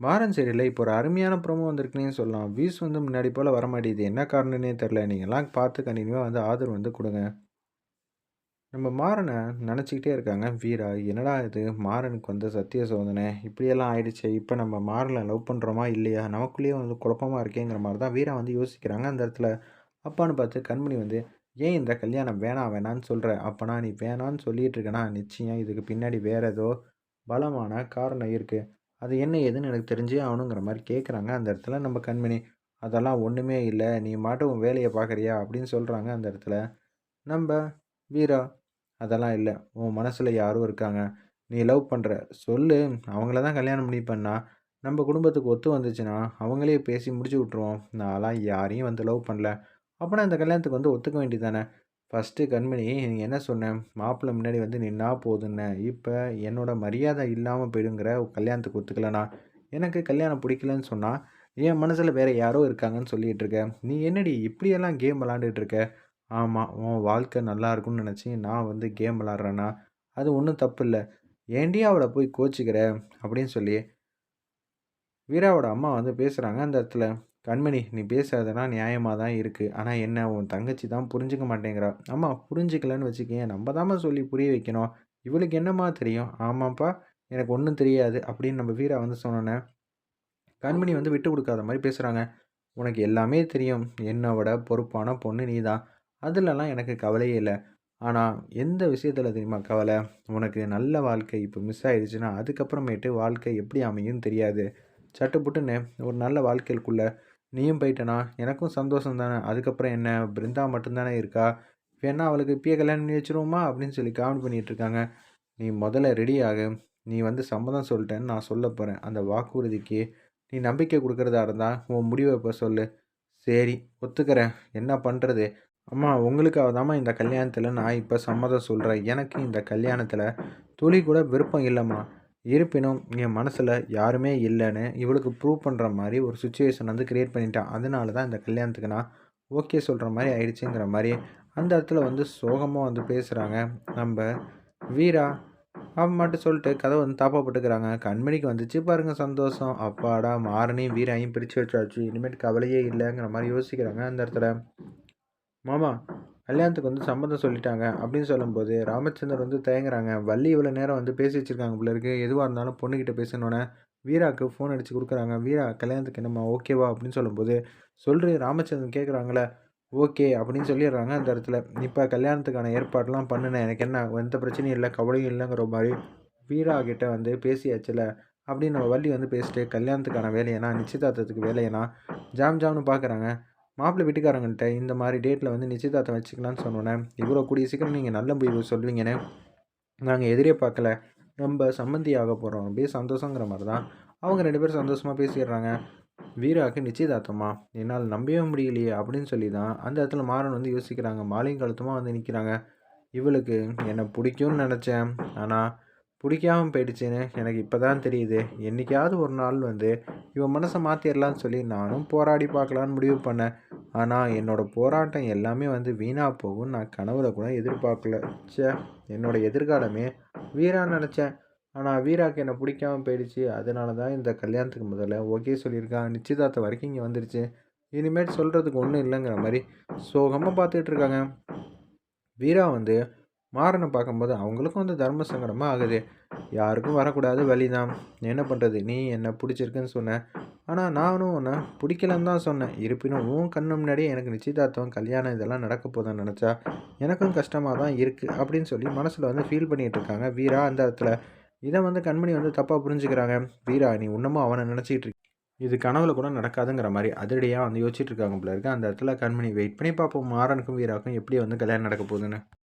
மாறன் சைடில் இப்போ ஒரு அருமையான ப்ரோமோ வந்திருக்குன்னே சொல்லலாம். வியூஸ் வந்து முன்னாடி போல் வர மாட்டேது என்ன காரணம்னே தெரில நீங்கள்லாம் பார்த்து கண்டினியூவாக வந்து ஆதரவு வந்து கொடுங்க நம்ம மாறனை நினச்சிக்கிட்டே இருக்காங்க வீரா. என்னடா இது மாறனுக்கு வந்து சத்திய சோதனை. இப்படியெல்லாம் ஆயிடுச்சு இப்போ நம்ம மாறனை லவ் பண்ணுறோமா இல்லையா? நமக்குள்ளேயே வந்து குழப்பமாக இருக்கேங்கிற மாதிரி தான் வீரா வந்து யோசிக்கிறாங்க அந்த இடத்துல. அப்பான்னு பார்த்து கண்மணி வந்து, "ஏன் இந்த கல்யாணம் வேணாம் வேணான்னு சொல்கிற அப்போனா நீ வேணான்னு சொல்லிகிட்டு இருக்கனா, நிச்சயம் இதுக்கு பின்னாடி வேறு ஏதோ பலமான காரணம் இருக்குது அது என்ன ஏதுன்னு எனக்கு தெரிஞ்சே ஆகணுங்கிற மாதிரி கேட்குறாங்க அந்த இடத்துல நம்ம கண்மணி. "அதெல்லாம் ஒன்றுமே இல்லை நீ மாட்டும் உன் வேலையை பார்க்குறியா?" அப்படின்னு சொல்கிறாங்க அந்த இடத்துல. நம்ம வீரா, "அதெல்லாம் இல்லை உன் மனசில் யாரும் இருக்காங்க. நீ லவ் பண்ணுற சொல்லு. அவங்கள தான் கல்யாணம் பண்ணிப்பேன்னா, நம்ம குடும்பத்துக்கு ஒத்து வந்துச்சுன்னா, அவங்களே பேசி முடிச்சு விட்ருவோம் நான்லாம் யாரையும் வந்து லவ் பண்ணல. அப்போனா இந்த கல்யாணத்துக்கு வந்து ஒத்துக்க வேண்டியது ஃபஸ்ட்டு கண்மணி நீ என்ன சொன்னேன் மாப்பிள்ளை முன்னாடி வந்து நின்னா போதுன்னு இப்போ என்னோடய மரியாதை இல்லாமல் போயிடுங்கிற கல்யாணத்துக்கு ஒத்துக்கலண்ணா எனக்கு கல்யாணம் பிடிக்கலன்னு சொன்னால் என் மனசில் வேறு யாரோ இருக்காங்கன்னு சொல்லிகிட்டு இருக்க. நீ என்னடி இப்படியெல்லாம் கேம் விளையாண்டுட்டு இருக்க? உன் வாழ்க்கை நல்லா இருக்கும்னு நினச்சி நான் வந்து கேம் விளாட்றேன்னா அது ஒன்றும் தப்பு இல்லை ஏன்டி அவளை போய் கோச்சிக்கிற அப்படின்னு சொல்லி வீராவோட அம்மா வந்து பேசுகிறாங்க அந்த இடத்துல. கண்மணி நீ பேசுறதெல்லாம் நியாயமாக தான் இருக்குது ஆனால் என்ன உன் தங்கச்சி தான் புரிஞ்சுக்க மாட்டேங்கிறா. அம்மா புரிஞ்சுக்கலன்னு வச்சுக்கேன் நம்ம தாம்மா சொல்லி புரிய வைக்கணும். இவளுக்கு என்னம்மா தெரியும்? ஆமாப்பா, எனக்கு ஒன்றும் தெரியாது அப்படின்னு நம்ம வீரா வந்து சொன்னோன்னே கண்மணி வந்து விட்டு கொடுக்காத மாதிரி பேசுகிறாங்க உனக்கு எல்லாமே தெரியும். என்னோட பொறுப்பான பொண்ணு நீ தான். அதுலலாம் எனக்கு கவலையே இல்லை ஆனால் எந்த விஷயத்தில் தெரியுமா கவலை? உனக்கு நல்ல வாழ்க்கை இப்போ மிஸ் ஆயிடுச்சுன்னா, அதுக்கப்புறமேட்டு வாழ்க்கை எப்படி அமையும் தெரியாது. சட்டுப்புட்டுன்னு ஒரு நல்ல வாழ்க்கைக்குள்ளே நீயும் போயிட்டனா, எனக்கும் சந்தோஷம் தானே. அதுக்கப்புறம் என்ன பிருந்தா மட்டும்தானே இருக்கா. வேணா அவளுக்கு இப்பயே கல்யாணம் பண்ணி வச்சுருவோமா? அப்படின்னு சொல்லி காமெடி பண்ணிட்டு இருக்காங்க. நீ முதல்ல ரெடி ஆகு. நீ வந்து சம்மதம் சொல்லிட்டேன்னு நான் சொல்ல போகிறேன் அந்த வாக்குறுதிக்கு நீ நம்பிக்கை கொடுக்குறதா இருந்தால் உன் முடிவை இப்போ சொல்லு. சரி, ஒத்துக்கிறேன். என்ன பண்ணுறது அம்மா உங்களுக்காக தாம்மா இந்த கல்யாணத்தில் நான் இப்போ சம்மதம் சொல்கிறேன் எனக்கு இந்த கல்யாணத்தில் துளி கூட விருப்பம் இல்லைம்மா இருப்பினும் என் மனசில் யாருமே இல்லைன்னு இவளுக்கு ப்ரூவ் பண்ணுற மாதிரி ஒரு சுச்சுவேஷன் வந்து க்ரியேட் பண்ணிட்டான் அதனால தான் இந்த கல்யாணத்துக்கு நான் ஓகே சொல்கிற மாதிரி ஆயிடுச்சுங்கிற மாதிரி அந்த இடத்துல வந்து சோகமாக வந்து பேசுகிறாங்க நம்ம வீரா. அவன் மட்டும் சொல்லிட்டு கதை வந்து தாப்பாக போட்டுக்கிறாங்க. கண்மணிக்கு வந்துச்சு பாருங்கள் சந்தோஷம். அப்பாடா! மாறனையும் வீராயும் பிரித்து வச்சாச்சு. இனிமேட்டு கவலையே இல்லைங்கிற மாதிரி யோசிக்கிறாங்க அந்த இடத்துல. மாமா கல்யாணத்துக்கு வந்து சம்மந்தம் சொல்லிட்டாங்க அப்படின்னு சொல்லும்போது, ராமச்சந்தர் வந்து தயங்குறாங்க. வள்ளி இவ்வளோ நேரம் வந்து பேசி வச்சிருக்காங்க போல எதுவாக இருந்தாலும் பொண்ணுக்கிட்ட பேசணுன்னே, வீராவுக்கு ஃபோன் அடித்து கொடுக்குறாங்க வீரா கல்யாணத்துக்கு என்னம்மா ஓகேவா? அப்படின்னு சொல்லும்போது, சொல்கிற ராமச்சந்திரன் கேட்குறாங்களே ஓகே அப்படின்னு சொல்லிடுறாங்க அந்த இடத்துல. இப்போ கல்யாணத்துக்கான ஏற்பாடுலாம் பண்ணுனேன். எனக்கு என்ன எந்த பிரச்சனையும் இல்லை கவலையும் இல்லைங்கிற மாதிரி வீரா கிட்ட வந்து பேசியாச்சுல்ல, அப்படின்னு நம்ம வள்ளி வந்து பேசிட்டு, கல்யாணத்துக்கான வேலையனா, நிச்சயதார்த்தத்துக்கு வேலையனா, ஜாம் ஜாம்னு பார்க்குறாங்க. மாப்பிள்ளை வீட்டுக்காரங்கள்ட்ட இந்த மாதிரி டேட்டில் வந்து நிச்சயதார்த்தம் வச்சுக்கலான்னு சொன்னோன்னே இவ்வளோ கூடிய சீக்கிரம் நீங்கள் நல்ல முடிவு சொல்லுவீங்கன்னு நாங்கள் எதிரே பார்க்கல. நம்ம சம்மந்தி ஆகப் அப்படியே சந்தோஷங்கிற மாதிரி தான் அவங்க ரெண்டு பேரும் சந்தோஷமாக பேசிடுறாங்க. வீராவுக்கு நிச்சயதார்த்தமா? என்னால் நம்பவே முடியலையே! அப்படின்னு சொல்லி தான் அந்த இடத்துல மாறன் வந்து யோசிக்கிறாங்க. மாலையும் கழுத்துமாக வந்து நிற்கிறாங்க இவளுக்கு என்னை பிடிக்கும்னு நினச்சேன் ஆனால் பிடிக்காம போயிடுச்சுன்னு எனக்கு இப்போ தான் தெரியுது. என்னைக்காவது ஒரு நாள் வந்து இவன் மனசை மாற்றிடலான்னு சொல்லி நானும் போராடி பார்க்கலான்னு முடிவு பண்ணேன். ஆனால் என்னோட போராட்டம் எல்லாமே வந்து வீணாக போகும்னு நான் கனவுல கூட எதிர்பார்க்கல. சே என்னோட எதிர்காலமே வீரான்னு நினச்சேன் ஆனால் வீராக்கு என்ன பிடிக்காம போயிடுச்சு. அதனால தான் இந்த கல்யாணத்துக்கு முதல்ல ஓகே சொல்லியிருக்கான் நிச்சயதார்த்தம் வரைக்கும் இங்கே வந்துருச்சு. இனிமேல் சொல்கிறதுக்கு ஒன்றும் இல்லைங்கிற மாதிரி சோகமாக பார்த்துட்ருக்காங்க வீரா வந்து மாறனை பார்க்கும்போது அவங்களுக்கும் வந்து தர்ம சங்கடமாக ஆகுது. யாருக்கும் வரக்கூடாது வழி தான். என்ன பண்ணுறது நீ என்ன பிடிச்சிருக்குன்னு சொன்ன. ஆனால் நானும் உன்னை பிடிக்கலன்னு தான் சொன்னேன். இருப்பினும் உன் கண்ணு முன்னாடியே எனக்கு நிச்சயதார்த்தம், கல்யாணம் இதெல்லாம் நடக்க போதுன்னு நினச்சா எனக்கும் கஷ்டமாக தான் இருக்குது அப்படின்னு சொல்லி மனசில் வந்து ஃபீல் பண்ணிகிட்டு இருக்காங்க வீரா அந்த இடத்துல. இதை வந்து கண்மணி வந்து தப்பாக புரிஞ்சுக்கிறாங்க. வீரா நீ இன்னமும் அவனை நினச்சிக்கிட்டு இருக்க இது கனவுல கூட நடக்காதுங்கிற மாதிரி அதிரடியாக வந்து யோசிச்சுட்டு இருக்காங்க போல இருக்கு. அந்த இடத்துல கண்மணி வெயிட் பண்ணி பார்ப்போம். மாறனுக்கும் வீராக்கும் எப்படி வந்து கல்யாணம் நடக்க போகுதுன்னு.